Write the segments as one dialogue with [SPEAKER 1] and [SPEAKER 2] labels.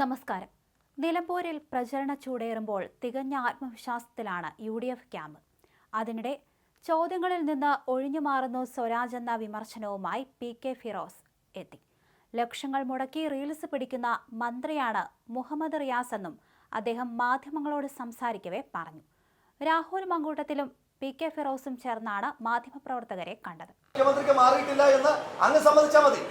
[SPEAKER 1] നമസ്കാരം. നിലമ്പൂരിൽ പ്രചരണ ചൂടേറുമ്പോൾ തികഞ്ഞ ആത്മവിശ്വാസത്തിലാണ് യു ഡി എഫ് ക്യാമ്പ്. അതിനിടെ ചോദ്യങ്ങളിൽ നിന്ന് ഒഴിഞ്ഞു മാറുന്നു സ്വരാജ് എന്ന വിമർശനവുമായി പി കെ ഫിറോസ് എത്തി. ലക്ഷങ്ങൾ മുടക്കി റീൽസ് പിടിക്കുന്ന മന്ത്രിയാണ് മുഹമ്മദ് റിയാസ് എന്നും അദ്ദേഹം മാധ്യമങ്ങളോട് സംസാരിക്കവേ പറഞ്ഞു. രാഹുൽ മങ്കൂട്ടത്തിലും പി കെ ഫിറോസും ചേർന്നാണ് മാധ്യമപ്രവർത്തകരെ കണ്ടത്.
[SPEAKER 2] മുഖ്യമന്ത്രിക്ക് മാറിയിട്ടില്ല എന്ന് അങ്ങ് സമ്മതിച്ചാൽ മതി.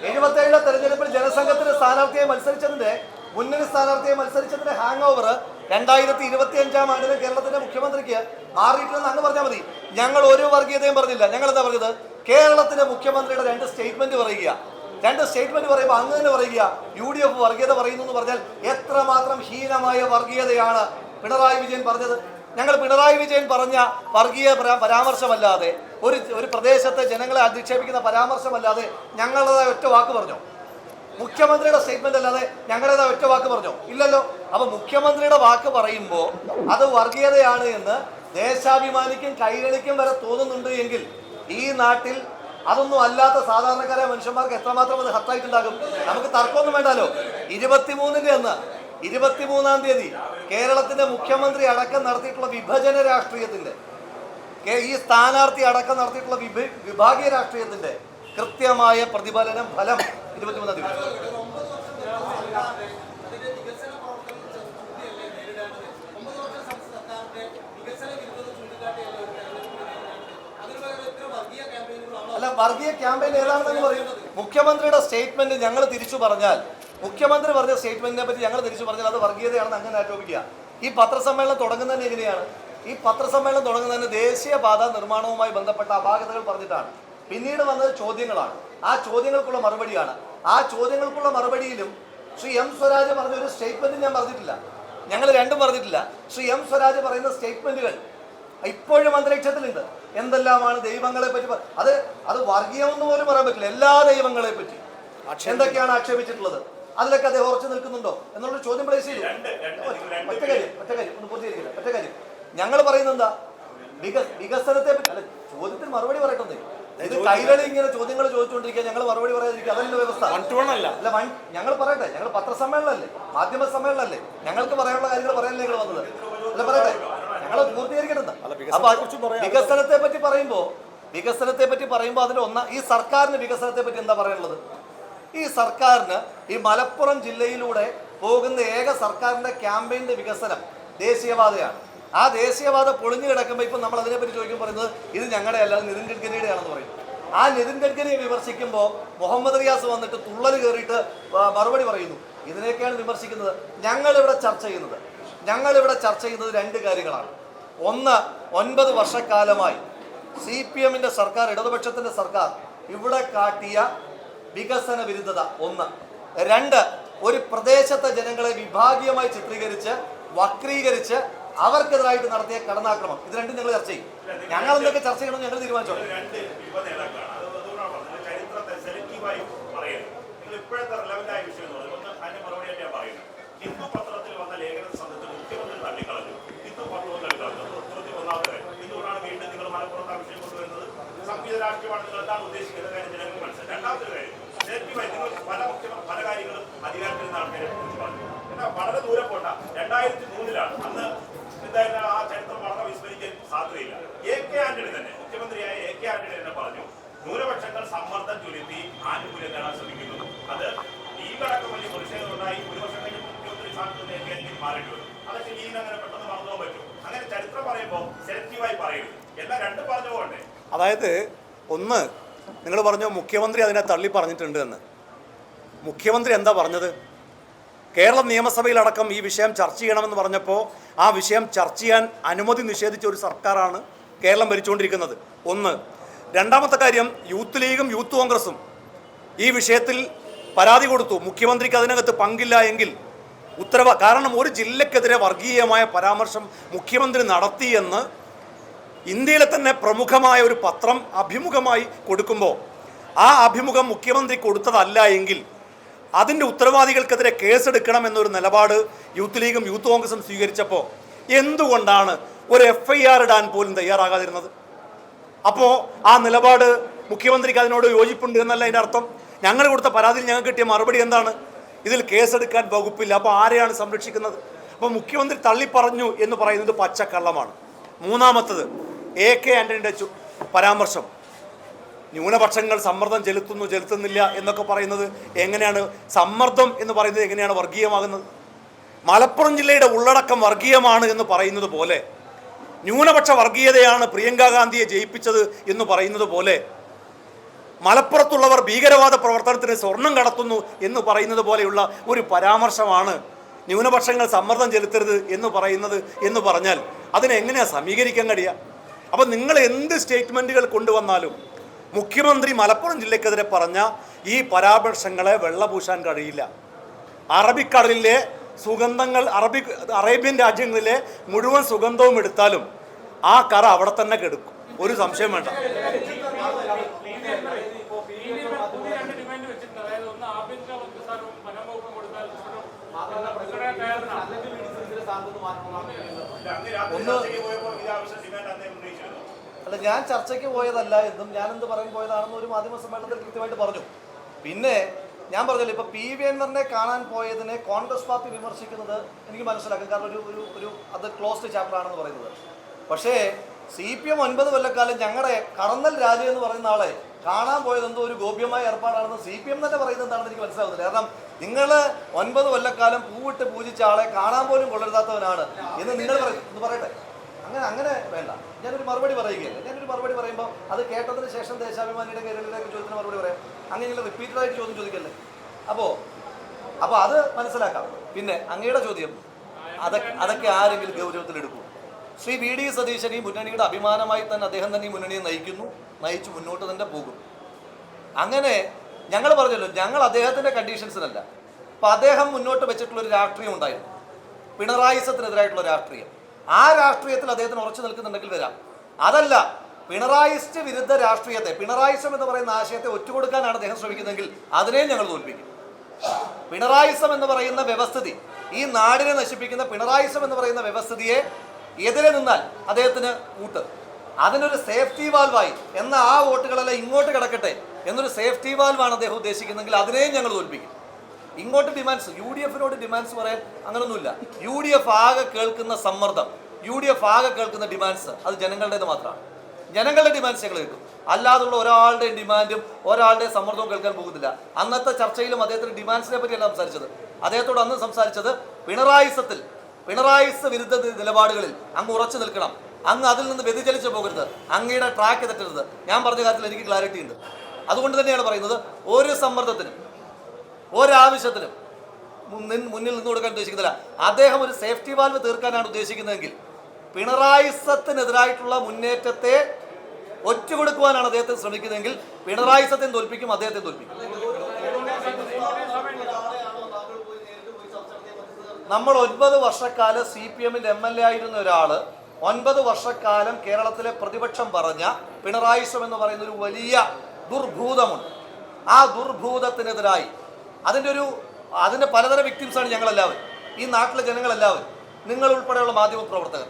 [SPEAKER 2] എഴുപത്തേഴിലെ തെരഞ്ഞെടുപ്പിൽ ജനസംഘത്തിന് സ്ഥാനാർത്ഥിയെ മത്സരിച്ചതിന്റെ മുന്നണി സ്ഥാനാർത്ഥിയെ മത്സരിച്ചതിന്റെ ഹാങ് ഓവർ രണ്ടായിരത്തി ഇരുപത്തി അഞ്ചാം ആണ്ടിന് കേരളത്തിന്റെ മുഖ്യമന്ത്രിക്ക് മാറിയിട്ടുണ്ടെന്ന് അങ്ങ് പറഞ്ഞാൽ മതി. ഞങ്ങൾ ഒരു വർഗീയതയും പറഞ്ഞില്ല. ഞങ്ങൾ എന്താ പറഞ്ഞത്? കേരളത്തിന്റെ മുഖ്യമന്ത്രിയുടെ രണ്ട് സ്റ്റേറ്റ്മെന്റ് പറയുക. രണ്ട് സ്റ്റേറ്റ്മെന്റ് പറയുമ്പോൾ അങ്ങ് തന്നെ പറയുക യു ഡി എഫ് വർഗീയത പറയുന്നു എന്ന് പറഞ്ഞാൽ എത്രമാത്രം ഹീനമായ വർഗീയതയാണ് പിണറായി വിജയൻ പറഞ്ഞത്. ഞങ്ങൾ പിണറായി വിജയൻ പറഞ്ഞ വർഗീയ പരാ- പരാമർശമല്ലാതെ ഒരു ഒരു പ്രദേശത്തെ ജനങ്ങളെ അധിക്ഷേപിക്കുന്ന പരാമർശമല്ലാതെ ഞങ്ങളുടേതായ ഒറ്റ വാക്ക് പറഞ്ഞോ? മുഖ്യമന്ത്രിയുടെ സ്റ്റേറ്റ്മെന്റ് അല്ലാതെ ഞങ്ങളുടേതായ ഒറ്റ വാക്ക് പറഞ്ഞോ? ഇല്ലല്ലോ. അപ്പൊ മുഖ്യമന്ത്രിയുടെ വാക്ക് പറയുമ്പോൾ അത് വർഗീയതയാണ് എന്ന് ദേശാഭിമാനിക്കും കൈകളിക്കും വരെ തോന്നുന്നുണ്ട് എങ്കിൽ ഈ നാട്ടിൽ അതൊന്നും അല്ലാത്ത സാധാരണക്കാരായ മനുഷ്യന്മാർക്ക് എത്രമാത്രം അത് ഹത്തായിട്ടുണ്ടാകും? നമുക്ക് തർക്കമൊന്നും വേണ്ടാലോ ഇരുപത്തിമൂന്നിന്റെ അന്ന് ഇരുപത്തിമൂന്നാം തീയതി കേരളത്തിന്റെ മുഖ്യമന്ത്രി അടക്കം നടത്തിയിട്ടുള്ള വിഭജന രാഷ്ട്രീയത്തിന്റെ ഈ സ്ഥാനാർത്ഥി അടക്കം നടത്തിയിട്ടുള്ള വിഭ വിഭാഗീയ രാഷ്ട്രീയത്തിന്റെ കൃത്യമായ പ്രതിഫലനം ഫലം ഇരുപത്തിമൂന്നാം തീയതി. അല്ല വർഗീയ ക്യാമ്പയിൻ ഏതാണെന്ന് പറയും? മുഖ്യമന്ത്രിയുടെ സ്റ്റേറ്റ്മെന്റ് ഞങ്ങൾ തിരിച്ചു പറഞ്ഞാൽ മുഖ്യമന്ത്രി പറഞ്ഞ സ്റ്റേറ്റ്മെന്റിനെ പറ്റി ഞങ്ങൾ തിരിച്ചു പറഞ്ഞാൽ അത് വർഗീയതയാണെന്ന് അങ്ങനെ ആരോപിക്കുക. ഈ പത്രസമ്മേളനം തുടങ്ങുന്നതിന് എങ്ങനെയാണ്? ഈ പത്രസമ്മേളനം തുടങ്ങുന്നതിന് ദേശീയപാത നിർമ്മാണവുമായി ബന്ധപ്പെട്ട അപാകതകൾ പറഞ്ഞിട്ടാണ്. പിന്നീട് വന്നത് ചോദ്യങ്ങളാണ്. ആ ചോദ്യങ്ങൾക്കുള്ള മറുപടിയാണ്. ആ ചോദ്യങ്ങൾക്കുള്ള മറുപടിയിലും ശ്രീ എം സ്വരാജ് പറഞ്ഞ ഒരു സ്റ്റേറ്റ്മെന്റ് ഞാൻ പറഞ്ഞിട്ടില്ല. ഞങ്ങൾ രണ്ടും പറഞ്ഞിട്ടില്ല. ശ്രീ എം സ്വരാജ് പറയുന്ന സ്റ്റേറ്റ്മെന്റുകൾ ഇപ്പോഴും അന്തരീക്ഷത്തിലുണ്ട്. എന്തെല്ലാമാണ് ദൈവങ്ങളെ പറ്റി അത് അത് വർഗീയമെന്ന് പോലും പറയാൻ പറ്റില്ല. എല്ലാ ദൈവങ്ങളെ പറ്റി. എന്തൊക്കെയാണ് ആക്ഷേപിച്ചിട്ടുള്ളത്? അതിലൊക്കെ അദ്ദേഹം ഉറച്ചു നിൽക്കുന്നുണ്ടോ? എന്നുള്ള ചോദ്യം പ്ലേസ് ചെയ്തു. ഒറ്റ കാര്യം ഒറ്റ കാര്യം. ഒന്ന് പൂർത്തീകരിക്കില്ല ഒറ്റ കാര്യം. ഞങ്ങൾ പറയുന്നത് എന്താ? വികസനത്തെ പറ്റി അല്ല ചോദ്യത്തിന് മറുപടി പറയട്ടെ അതായത് കൈകളി ഇങ്ങനെ ചോദ്യങ്ങൾ ചോദിച്ചുകൊണ്ടിരിക്കുക ഞങ്ങൾ മറുപടി പറയാതിരിക്കുക അതല്ല വ്യവസ്ഥ? അല്ല വൺ ഞങ്ങൾ പറയട്ടെ. ഞങ്ങൾ പത്രസമ്മേളനല്ലേ മാധ്യമ സമ്മേളനല്ലേ ഞങ്ങൾക്ക് പറയാനുള്ള കാര്യങ്ങൾ പറയാനല്ലേ ഞങ്ങൾ വന്നത്? അല്ല പറയട്ടെ. ഞങ്ങൾ പൂർത്തീകരിക്കട്ടെ അപ്പൊ വികസനത്തെ പറ്റി പറയുമ്പോ വികസനത്തെ പറ്റി പറയുമ്പോ അതിൽ ഒന്ന ഈ സർക്കാരിന് വികസനത്തെ പറ്റി എന്താ പറയാനുള്ളത്? ഈ സർക്കാരിന് ഈ മലപ്പുറം ജില്ലയിലൂടെ പോകുന്ന ഏക സർക്കാരിന്റെ ക്യാമ്പയിന്റെ വികസനം ദേശീയപാതയാണ്. ആ ദേശീയവാദം പൊളിഞ്ഞു കിടക്കുമ്പോൾ ഇപ്പം നമ്മൾ അതിനെപ്പറ്റി ചോദിക്കുമ്പോൾ പറയുന്നത് ഇത് ഞങ്ങളുടെ അല്ലാതെ നിതിൻ ഗഡ്കരിയുടെ ആണെന്ന് പറയും. ആ നിതിൻ ഗഡ്കരിയെ വിമർശിക്കുമ്പോൾ മുഹമ്മദ് റിയാസ് വന്നിട്ട് തുള്ളൽ കയറിയിട്ട് മറുപടി പറയുന്നു. ഇതിനെയൊക്കെയാണ് വിമർശിക്കുന്നത്. ഞങ്ങളിവിടെ ചർച്ച ചെയ്യുന്നത്. ഞങ്ങളിവിടെ ചർച്ച ചെയ്യുന്നത് രണ്ട് കാര്യങ്ങളാണ്. ഒന്ന് ഒൻപത് വർഷക്കാലമായി സി പി എമ്മിന്റെ സർക്കാർ ഇടതുപക്ഷത്തിന്റെ സർക്കാർ ഇവിടെ കാട്ടിയ വികസന വിരുദ്ധത ഒന്ന്. രണ്ട് ഒരു പ്രദേശത്തെ ജനങ്ങളെ വിഭാഗീയമായി ചിത്രീകരിച്ച് വക്രീകരിച്ച് അവർക്കെതിരായിട്ട് നടത്തിയ കടന്നാക്രമം. ഇത് രണ്ടും ഞങ്ങൾ ചർച്ച ചെയ്യും. ഞങ്ങൾ എന്തൊക്കെ ചർച്ച ചെയ്യണം ഞങ്ങൾ തീരുമാനിച്ചോ?
[SPEAKER 3] രണ്ട് യുവ നേതാക്കളാണ്. അത് അതുകൊണ്ടാണ് പറഞ്ഞത് ചരിത്രത്തെ സെലക്റ്റീവായി പറയുന്നത് നിങ്ങൾ ഇപ്പോഴത്തെ റിലവന്റ് ആയ വിഷയം എന്ന് പറയുന്നത് ഒന്ന് അതിന്റെ മറുപടിയായിട്ട് ഞാൻ പറയുന്നത് ഹിന്ദു പത്രത്തിൽ വന്ന ലേഖന സംബന്ധിച്ച് മുഖ്യമന്ത്രി തള്ളിക്കളഞ്ഞു. ഹിന്ദു പത്രവും തള്ളിക്കളഞ്ഞു അത് ഇരുപത്തി ഒന്നാമത്തെ കാര്യം എന്തുകൊണ്ടാണ് വീണ്ടും നിങ്ങൾ മലപ്പുറത്ത് ആ വിഷയം കൊണ്ടുവരുന്നത്. സംഗീത രാഷ്ട്രീയമാണ് നിങ്ങൾ എന്താണ് ഉദ്ദേശിക്കുന്നത് കാര്യം ജനങ്ങൾക്ക് മനസ്സിലായി. രണ്ടാമത്തെ കാര്യം സെലക്റ്റീവായി നിങ്ങൾ പല മുഖ്യമന്ത്രി പല കാര്യങ്ങളും അധികാരത്തിൽ കുറിച്ച് പറഞ്ഞു. എന്നാൽ വളരെ ദൂരെ പോണ്ട. രണ്ടായിരത്തി മൂന്നിലാണ് അന്ന് എന്തായാലും ആ ചരിത്രം വളരെ വിസ്മരിക്കാൻ സാധ്യതയില്ല. എ കെ ആന്റണി തന്നെ മുഖ്യമന്ത്രിയായ എ കെ ആന്റണി തന്നെ പറഞ്ഞു ന്യൂനപക്ഷങ്ങൾ സമ്മർദ്ദം ചുരുത്തി ആനുകൂല്യം നേടാൻ ശ്രമിക്കുന്നു. അത് ലീഗടക്കം വലിയ പ്രതിഷേധം ഉണ്ടായി ഒരു വർഷം കഴിഞ്ഞ് മുഖ്യമന്ത്രി സ്ഥാനത്ത് എ കെ ആന്റണി മാറേണ്ടി വരും. അതൊക്കെ ലീഗ് അങ്ങനെ പെട്ടെന്ന് മറന്നു പറ്റും. അങ്ങനെ ചരിത്രം പറയുമ്പോൾ സെലക്റ്റീവായി പറയരുത്. എല്ലാം രണ്ടും പറഞ്ഞു പോകണ്ടേ?
[SPEAKER 4] അതായത് ഒന്ന് നിങ്ങൾ പറഞ്ഞു മുഖ്യമന്ത്രി അതിനെ തള്ളി പറഞ്ഞിട്ടുണ്ട് എന്ന്. മുഖ്യമന്ത്രി എന്താ പറഞ്ഞത്? കേരള നിയമസഭയിലടക്കം ഈ വിഷയം ചർച്ച ചെയ്യണമെന്ന് പറഞ്ഞപ്പോൾ ആ വിഷയം ചർച്ച ചെയ്യാൻ അനുമതി നിഷേധിച്ച ഒരു സർക്കാരാണ് കേരളം ഭരിച്ചുകൊണ്ടിരിക്കുന്നത്. ഒന്ന്. രണ്ടാമത്തെ കാര്യം യൂത്ത് ലീഗും യൂത്ത് കോൺഗ്രസും ഈ വിഷയത്തിൽ പരാതി കൊടുത്തു. മുഖ്യമന്ത്രിക്ക് അതിനകത്ത് പങ്കില്ല എങ്കിൽ ഉത്തരവ കാരണം ഒരു ജില്ലക്കെതിരെ വർഗീയമായ പരാമർശം മുഖ്യമന്ത്രി നടത്തിയെന്ന് ഇന്ത്യയിലെ തന്നെ പ്രമുഖമായ ഒരു പത്രം അഭിമുഖമായി കൊടുക്കുമ്പോൾ ആ അഭിമുഖം മുഖ്യമന്ത്രി കൊടുത്തതല്ല എങ്കിൽ അതിന്റെ ഉത്തരവാദികൾക്കെതിരെ കേസെടുക്കണം എന്നൊരു നിലപാട് യൂത്ത് ലീഗും യൂത്ത് കോൺഗ്രസും സ്വീകരിച്ചപ്പോൾ എന്തുകൊണ്ടാണ് ഒരു എഫ് ഐ ആർ ഇടാൻ പോലും തയ്യാറാകാതിരുന്നത്? അപ്പോൾ ആ നിലപാട് മുഖ്യമന്ത്രിക്ക് അതിനോട് യോജിപ്പുണ്ട് എന്നല്ല അതിന്റെ അർത്ഥം. ഞങ്ങൾ കൊടുത്ത പരാതിയിൽ ഞങ്ങൾക്ക് കിട്ടിയ മറുപടി എന്താണ്? ഇതിൽ കേസെടുക്കാൻ വകുപ്പില്ല. അപ്പോൾ ആരെയാണ് സംരക്ഷിക്കുന്നത്? അപ്പോൾ മുഖ്യമന്ത്രി തള്ളിപ്പറഞ്ഞു എന്ന് പറയുന്നത് പച്ചക്കള്ളമാണ്. മൂന്നാമത്തത് എ കെ ആന്റണിയുടെ പരാമർശം. ന്യൂനപക്ഷങ്ങൾ സമ്മർദ്ദം ചെലുത്തുന്നു ചെലുത്തുന്നില്ല എന്നൊക്കെ പറയുന്നത് എങ്ങനെയാണ്? സമ്മർദ്ദം എന്ന് പറയുന്നത് എങ്ങനെയാണ് വർഗീയമാകുന്നത്? മലപ്പുറം ജില്ലയുടെ ഉള്ളടക്കം വർഗീയമാണ് എന്ന് പറയുന്നത് പോലെ ന്യൂനപക്ഷ വർഗീയതയാണ് പ്രിയങ്ക ഗാന്ധിയെ ജയിപ്പിച്ചത് എന്ന് പറയുന്നത് പോലെ മലപ്പുറത്തുള്ളവർ ഭീകരവാദ പ്രവർത്തനത്തിന് സ്വർണം കടത്തുന്നു എന്ന് പറയുന്നത് പോലെയുള്ള ഒരു പരാമർശമാണ് ന്യൂനപക്ഷങ്ങൾ സമ്മർദ്ദം ചെലുത്തരുത് എന്ന് പറയുന്നത് എന്ന് പറഞ്ഞാൽ അതിനെങ്ങനെയാണ് സമീകരിക്കാൻ കഴിയുക? അപ്പം നിങ്ങൾ എന്ത് സ്റ്റേറ്റ്മെന്റുകൾ കൊണ്ടുവന്നാലും മുഖ്യമന്ത്രി മലപ്പുറം ജില്ലക്കെതിരെ പറഞ്ഞ ഈ പരാമർശങ്ങളെ വെള്ളപൂശാൻ കഴിയില്ല അറബിക്കടലിലെ സുഗന്ധങ്ങൾ അറബി അറേബ്യൻ രാജ്യങ്ങളിലെ മുഴുവൻ സുഗന്ധവും എടുത്താലും ആ കറ അവിടെ തന്നെ കെടുക്കും ഒരു സംശയം വേണ്ട
[SPEAKER 5] ഒന്ന്
[SPEAKER 2] അല്ല ഞാൻ ചർച്ചയ്ക്ക് പോയതല്ല എന്നും ഞാൻ എന്ത് പറയാൻ പോയതാണെന്ന് ഒരു മാധ്യമ സമ്മേളനത്തിൽ കൃത്യമായിട്ട് പറഞ്ഞു. പിന്നെ ഞാൻ പറഞ്ഞല്ലോ ഇപ്പൊ പി വി എൻവറിനെ കാണാൻ പോയതിനെ കോൺഗ്രസ് പാർട്ടി വിമർശിക്കുന്നത് എനിക്ക് മനസ്സിലാക്കും. കാരണം ഒരു ഒരു ഒരു അത് ക്ലോസ്ഡ് ചാപ്റ്റർ ആണെന്ന് പറയുന്നത്. പക്ഷേ സി പി എം ഒൻപത് കൊല്ലക്കാലം ഞങ്ങളുടെ കടന്നൽ രാജ എന്ന് പറയുന്ന ആളെ കാണാൻ പോയത് എന്തോ ഒരു ഗോപ്യമായ ഏർപ്പാടാണെന്ന് സി പി എം തന്നെ പറയുന്നത് എന്താണെന്ന് എനിക്ക് മനസ്സിലാവുന്നില്ല. കാരണം നിങ്ങൾ ഒൻപത് കൊല്ലക്കാലം പൂവിട്ട് പൂജിച്ച ആളെ കാണാൻ പോലും കൊള്ളരുതാത്തവനാണ് എന്ന് നിങ്ങൾ പറയും എന്ന് പറയട്ടെ? അങ്ങനെ അങ്ങനെ വേണ്ട. ഞാനൊരു മറുപടി പറയുകയല്ലേ. ഞാനൊരു മറുപടി പറയുമ്പോൾ അത് കേട്ടതിന് ശേഷം ദേശാഭിമാനിയുടെ കേരളത്തിലേക്ക് ചോദ്യത്തിന് മറുപടി പറയാം. അങ്ങനെ റിപ്പീറ്റഡ് ആയിട്ട് ചോദ്യം ചോദിക്കല്ലേ? അപ്പോൾ അപ്പോൾ അത് മനസ്സിലാക്കാം. പിന്നെ അങ്ങയുടെ ചോദ്യം അതൊക്കെ അതൊക്കെ ആരെങ്കിലും ഗൗരവത്തിൽ ഗൗരവത്തിലെടുക്കും ശ്രീ വി ഡി സതീശൻ ഈ മുന്നണിയുടെ അഭിമാനമായി തന്നെ അദ്ദേഹം തന്നെ ഈ മുന്നണിയെ നയിക്കുന്നു നയിച്ചു മുന്നോട്ട് തന്നെ പോകും. അങ്ങനെ ഞങ്ങൾ പറഞ്ഞല്ലോ ഞങ്ങൾ അദ്ദേഹത്തിന്റെ കണ്ടീഷൻസിനല്ല അപ്പം അദ്ദേഹം മുന്നോട്ട് വെച്ചിട്ടുള്ള ഒരു രാഷ്ട്രീയം ഉണ്ടായിരുന്നു. പിണറായിസത്തിനെതിരായിട്ടുള്ള രാഷ്ട്രീയം. ആ രാഷ്ട്രീയത്തിൽ അദ്ദേഹത്തിന് ഉറച്ചു നിൽക്കുന്നുണ്ടെങ്കിൽ വരാം. അതല്ല പിണറായിസ്റ്റ് വിരുദ്ധ രാഷ്ട്രീയത്തെ പിണറായിസം എന്ന് പറയുന്ന ആശയത്തെ ഒറ്റുകൊടുക്കാനാണ് അദ്ദേഹം ശ്രമിക്കുന്നതെങ്കിൽ അതിനെയും ഞങ്ങൾ തോൽപ്പിക്കും. പിണറായിസം എന്ന് പറയുന്ന വ്യവസ്ഥിതി ഈ നാടിനെ നശിപ്പിക്കുന്ന പിണറായിസം എന്ന് പറയുന്ന വ്യവസ്ഥിതിയെ എതിരെ നിന്നാൽ അദ്ദേഹത്തിന് കൂട്ട് അതിനൊരു സേഫ്റ്റി വാൽവായി എന്ന ആ വോട്ടുകളെല്ലാം ഇങ്ങോട്ട് കിടക്കട്ടെ എന്നൊരു സേഫ്റ്റി വാൽവാണ് അദ്ദേഹം ഉദ്ദേശിക്കുന്നതെങ്കിൽ അതിനെയും ഞങ്ങൾ തോൽപ്പിക്കും. ഇങ്ങോട്ട് ഡിമാൻഡ്സ് യു ഡി എഫിനോട് ഡിമാൻഡ്സ് പറയാൻ അങ്ങനൊന്നുമില്ല. യു ഡി എഫ് ആകെ കേൾക്കുന്ന സമ്മർദ്ദം യു ഡി എഫ് ആകെ കേൾക്കുന്ന ഡിമാൻഡ്സ് അത് ജനങ്ങളുടേത് മാത്രമാണ്. ജനങ്ങളുടെ ഡിമാൻഡ്സ് ഞങ്ങൾ കേൾക്കും. അല്ലാതുള്ള ഒരാളുടെയും ഡിമാൻഡും ഒരാളുടെ സമ്മർദ്ദവും കേൾക്കാൻ പോകുന്നില്ല. അന്നത്തെ ചർച്ചയിലും അദ്ദേഹത്തിന് ഡിമാൻഡ്സിനെ പറ്റിയല്ല സംസാരിച്ചത്. അദ്ദേഹത്തോട് അന്ന് സംസാരിച്ചത് പിണറായിസത്തിൽ പിണറായിസ വിരുദ്ധ നിലപാടുകളിൽ അങ്ങ് ഉറച്ചു നിൽക്കണം. അങ്ങ് അതിൽ നിന്ന് വ്യതിചലിച്ചു പോകരുത്. അങ്ങയുടെ ട്രാക്ക് തെറ്റരുത്. ഞാൻ പറഞ്ഞ കാര്യത്തിൽ എനിക്ക് ക്ലാരിറ്റി ഉണ്ട്. അതുകൊണ്ട് തന്നെയാണ് പറയുന്നത് ഒരു സമ്മർദ്ദത്തിനും ഒരാവശ്യത്തിനും മുന്നിൽ നിന്ന് കൊടുക്കാൻ ഉദ്ദേശിക്കുന്നില്ല. അദ്ദേഹം ഒരു സേഫ്റ്റി വാൽവ് തീർക്കാനാണ് ഉദ്ദേശിക്കുന്നതെങ്കിൽ പിണറായി സത്തിനെതിരായിട്ടുള്ള മുന്നേറ്റത്തെ ഒറ്റ ഒറ്റുകൊടുക്കുവാനാണ് അദ്ദേഹത്തെ ശ്രമിക്കുന്നതെങ്കിൽ പിണറായി സത്യം തോൽപ്പിക്കും അദ്ദേഹത്തെ തോൽപ്പിക്കും. നമ്മൾ ഒൻപത് വർഷക്കാലം സി പി എമ്മിന്റെ എം എൽ എ ആയിരുന്ന ഒരാൾ ഒൻപത് വർഷക്കാലം കേരളത്തിലെ പ്രതിപക്ഷം പറഞ്ഞ പിണറായിസം എന്ന് പറയുന്ന ഒരു വലിയ ദുർഭൂതമുണ്ട്. ആ ദുർഭൂതത്തിനെതിരായി അതിന്റെ ഒരു അതിന്റെ പലതരം വിക്ടിംസാണ് ഞങ്ങളെല്ലാവരും. ഈ നാട്ടിലെ ജനങ്ങളെല്ലാവരും. നിങ്ങൾ ഉൾപ്പെടെയുള്ള മാധ്യമ പ്രവർത്തകർ.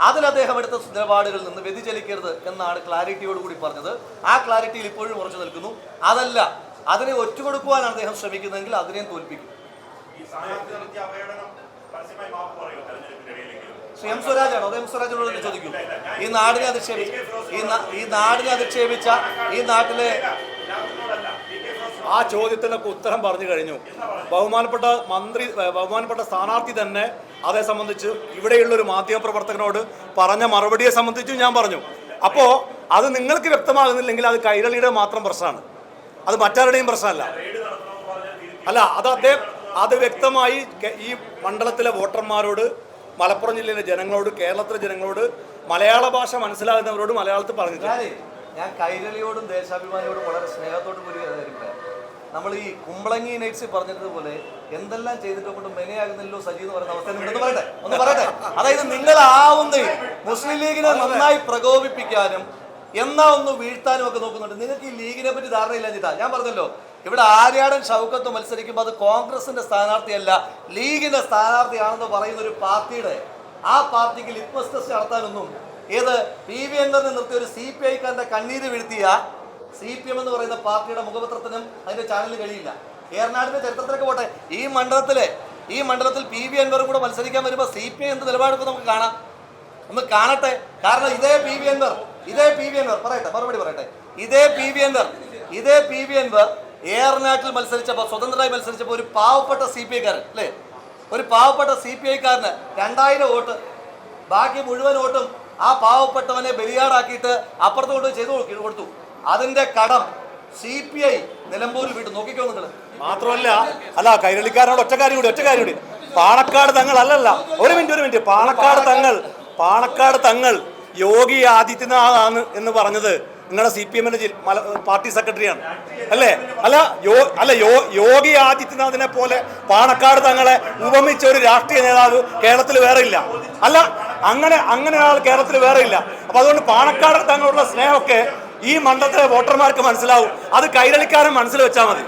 [SPEAKER 2] അതിൽ അദ്ദേഹം എടുത്ത നിലപാടുകളിൽ നിന്ന് വ്യതിചലിക്കരുത് എന്നാണ് ക്ലാരിറ്റിയോട് കൂടി പറഞ്ഞത്. ആ ക്ലാരിറ്റിയിൽ ഇപ്പോഴും ഉറച്ചു നിൽക്കുന്നു. അതല്ല അതിനെ ഒറ്റുകൊടുക്കുവാനാണ് അദ്ദേഹം ശ്രമിക്കുന്നതെങ്കിൽ അതിനെയും തോൽപ്പിക്കും. എം സ്വരാജാണോ? അത് എം സ്വരാജിനോട് ചോദിക്കും. ഈ നാടിനെ അധിക്ഷേപിച്ച ഈ നാടിനെ അധിക്ഷേപിച്ച ഈ നാട്ടിലെ
[SPEAKER 4] ആ ചോദ്യത്തിനൊക്കെ ഉത്തരം പറഞ്ഞു കഴിഞ്ഞു. ബഹുമാനപ്പെട്ട മന്ത്രി ബഹുമാനപ്പെട്ട സ്ഥാനാർത്ഥി തന്നെ അതേ സംബന്ധിച്ച് ഇവിടെയുള്ള ഒരു മാധ്യമപ്രവർത്തകനോട് പറഞ്ഞ മറുപടിയെ സംബന്ധിച്ചും ഞാൻ പറഞ്ഞു. അപ്പോൾ അത് നിങ്ങൾക്ക് വ്യക്തമാകുന്നില്ലെങ്കിൽ അത് കൈരളിയുടെ മാത്രം പ്രശ്നമാണ്. അത് മറ്റാരുടെയും പ്രശ്നമല്ല. അല്ല അത് അദ്ദേഹം അത് വ്യക്തമായി ഈ മണ്ഡലത്തിലെ വോട്ടർമാരോട് മലപ്പുറം ജില്ലയിലെ ജനങ്ങളോട് കേരളത്തിലെ ജനങ്ങളോട് മലയാള ഭാഷ മനസ്സിലാകുന്നവരോട് മലയാളത്തിൽ പറഞ്ഞിട്ടുണ്ട്.
[SPEAKER 2] ഞാൻ കൈരളിയോടും ദേശാഭിമാനിയോടും വളരെ സ്നേഹത്തോടു കൂടി നമ്മൾ ഈ കുമ്പളങ്ങി നൈറ്റ്സ് പറഞ്ഞതുപോലെ എന്തെല്ലാം ചെയ്തിട്ട് കൊണ്ട് മെനയാകുന്നല്ലോ സജി എന്ന് പറയുന്ന അവസ്ഥ ഉണ്ടെന്ന് പറയട്ടെ? ഒന്ന് പറയട്ടെ? അതായത് നിങ്ങളാവുന്ന മുസ്ലിം ലീഗിനെ നന്നായി പ്രകോപിപ്പിക്കാനും എന്നാ ഒന്ന് വീഴ്ത്താനും ഒക്കെ നോക്കുന്നുണ്ട്. നിങ്ങൾക്ക് ഈ ലീഗിനെ പറ്റി ധാരണയില്ല ഞാൻ പറഞ്ഞല്ലോ ഇവിടെ ആര്യാടൻ ഷൗക്കത്ത് മത്സരിക്കുമ്പോൾ അത് കോൺഗ്രസിന്റെ സ്ഥാനാർത്ഥിയല്ല ലീഗിന്റെ സ്ഥാനാർത്ഥിയാണെന്ന് പറയുന്ന ഒരു പാർട്ടിയുടെ ആ പാർട്ടിക്ക് ലിറ്റ്മസ് ടെസ്റ്റ് നടത്താനൊന്നും ഏത് പി വി എൻവറിനെ നിർത്തിയ ഒരു സി പി ഐക്കാരന്റെ കണ്ണീര് വീഴ്ത്തിയ സി പി എം എന്ന് പറയുന്ന പാർട്ടിയുടെ മുഖപത്രത്തിനും അതിന്റെ ചാനലിന് കഴിയില്ല. ഏറനാടിന്റെ ചരിത്രത്തിലേക്ക് പോട്ടെ ഈ മണ്ഡലത്തിലെ ഈ മണ്ഡലത്തിൽ പി വി അൻവറും കൂടെ മത്സരിക്കാൻ വരുമ്പോൾ സി പി ഐ എന്ത് നിലപാടെടുക്കും നമുക്ക് കാണാം. ഒന്ന് കാണട്ടെ. കാരണം ഇതേ പി വി അൻവർ ഇതേ പി വി അൻവർ പറയട്ടെ മറുപടി പറയട്ടെ. ഇതേ പി വി അൻവർ ഇതേ പി വി അൻവർ ഏറനാട്ടിൽ മത്സരിച്ചപ്പോൾ സ്വതന്ത്രമായി മത്സരിച്ചപ്പോൾ ഒരു പാവപ്പെട്ട സി പി ഐക്കാരൻ അല്ലേ? ഒരു പാവപ്പെട്ട സി പി ഐക്കാരന് രണ്ടായിരം വോട്ട് ബാക്കി മുഴുവൻ വോട്ടും ആ പാവപ്പെട്ടവനെ ബലിയാടാക്കിയിട്ട് അപ്പുറത്ത് കൊണ്ട് ചെയ്തു കൊടുത്തു. അതിന്റെ കടം സി പി ഐ നിലമ്പൂരിൽ വിട്ടു നോക്കിക്കോ നിങ്ങൾ
[SPEAKER 4] മാത്രമല്ല അല്ല കൈരളിക്കാരനോട് ഒറ്റ കൂടി ഒറ്റ കൂടി. പാണക്കാട് തങ്ങൾ അല്ലല്ല ഒരു മിനിറ്റ് ഒരു മിനിറ്റ്. പാണക്കാട് തങ്ങൾ പാണക്കാട് തങ്ങൾ യോഗി ആദിത്യനാഥ് ആണ് എന്ന് പറഞ്ഞത് നിങ്ങളുടെ സി പി എമ്മിന്റെ പാർട്ടി സെക്രട്ടറിയാണ്. അല്ലേ? അല്ല യോ അല്ല യോ യോഗി ആദിത്യനാഥിനെ പോലെ പാണക്കാട് തങ്ങളെ ഉപമിച്ച ഒരു രാഷ്ട്രീയ നേതാവ് കേരളത്തിൽ വേറെ ഇല്ല. അല്ല അങ്ങനെ അങ്ങനെ ആൾ കേരളത്തിൽ വേറെ ഇല്ല. അപ്പൊ അതുകൊണ്ട് പാണക്കാട് തങ്ങളോടുള്ള സ്നേഹമൊക്കെ ഈ മണ്ഡലത്തിലെ വോട്ടർമാർക്ക് മനസ്സിലാവും. അത് കൈരളിക്കാരൻ മനസ്സിൽ വെച്ചാൽ മതി.